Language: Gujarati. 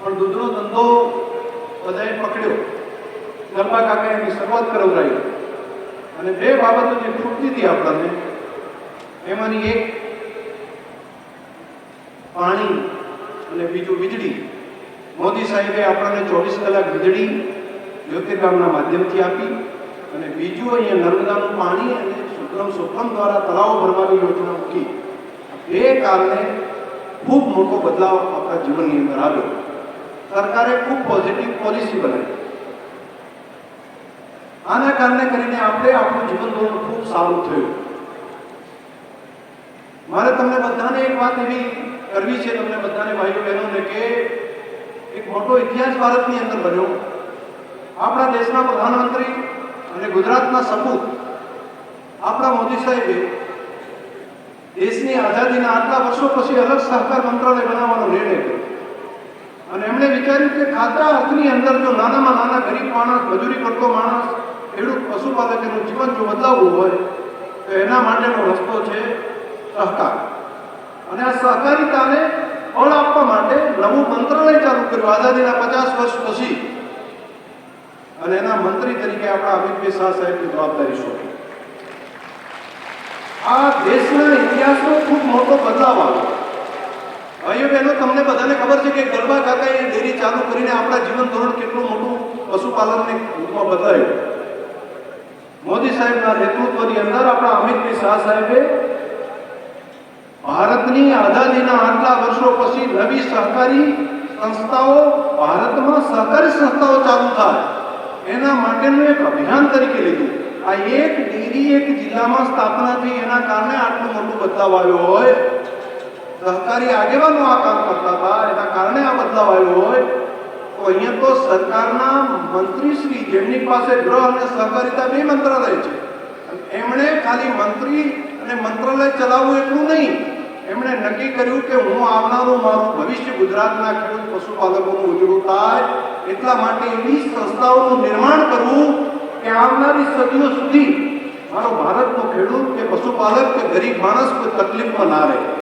પણ દૂધનો ધંધો બધાએ પકડ્યો. ગરબા કાકા એની શરૂઆત કરાવરાવી અને બે બાબતો જે ખૂટતી હતી આપણને, એમાંની એક પાણી અને બીજું વીજળી. મોદી સાહેબે આપણને ચોવીસ કલાક વીજળી જ્યોતિર્ગામના માધ્યમથી આપી અને બીજું અહીંયા નર્મદાનું પાણી અને સુક્રમ સુક્રમ દ્વારા તળાવો ભરવાની યોજના મૂકી. બે કારણે ખૂબ મોટો બદલાવ આપણા જીવનની અંદર આવ્યો. સરકારે ખૂબ પોઝિટિવ પોલિસી બનાવી. આના કારણે કરીને આપણે આપણું જીવન ધોરણ ખૂબ સારું થયું. મારે તમને બધાને એક વાત એવી કરવી છે, તમને બધાને ભાઈઓ બહેનોને કે એક મોટો ઇતિહાસ ભારતની અંદર બન્યો. આપણા દેશના પ્રધાનમંત્રી અને ગુજરાતના સપૂત, આપણા મોદી સાહેબે દેશની આઝાદીના આટલા વર્ષો પછી અલગ સહકાર મંત્રાલય બનાવવાનો નિર્ણય કર્યો. કે ખાતા અર્થની અંદર જો નાનામાં નાના ગરીબ માણસ, મજૂરી કરતો માણસ, ખેડૂત પશુપાલક એનું જીવન જો બદલાવવું હોય, તો એના માટેનો રસ્તો છે સહકાર. અને આ સહકારિતાને ફળ આપવા માટે નવું મંત્રાલય ચાલુ કર્યું આઝાદીના પચાસ વર્ષ પછી. અને એના મંત્રી તરીકે આપણા અમિતભાઈ શાહ સાહેબની જવાબદારી સોંપી. આ દેશના ઇતિહાસનો ખૂબ મોટો બદલાવ આવ્યો. ભાઈઓ એનો તમને બધાને છે કે ગરબા કાકાએ ડેરી ચાલુ કરીને આપણા જીવન ધોરણ કેટલું મોટું પશુપાલનને રૂપમાં બદલાયું? મોદી સાહેબના નેતૃત્વની અંદર આપણા અમિતભાઈ શાહ સાહેબે ભારતની આઝાદીના આટલા વર્ષો પછી નવી સહકારી સંસ્થાઓ ભારતમાં સહકારી સંસ્થાઓ ચાલુ થાય. એના માટેનું એક અભિયાન તરીકે લીધું. આ એક ડેરી એક જિલ્લામાં સ્થાપના થઈ એના કારણે આટલું મોટું બદલાવ આવ્યો હોય. સહકારી આગેવાનો આ કામ કરતા હતા. એના કારણે આ બદલાવ આવ્યો હોય. તો અહીંયા તો સરકારના મંત્રી શ્રી જેમની પાસે ગૃહ અને સહકારિતા બે મંત્રાલય છે. એમણે ખાલી મંત્રી અને મંત્રાલય ચલાવવું એટલું નહીં. એમણે નક્કી કર્યું કે હું આવનારું મારું ભવિષ્ય ગુજરાતના ખેડૂત પશુપાલકોનું ઉજળું થાય. એટલા માટે એવી સંસ્થાઓનું નિર્માણ કરવું કે આવનારી સદીઓ સુધી મારો ભારતનો ખેડૂત કે પશુપાલક કે ગરીબ માણસ કોઈ તકલીફમાં ના રહે.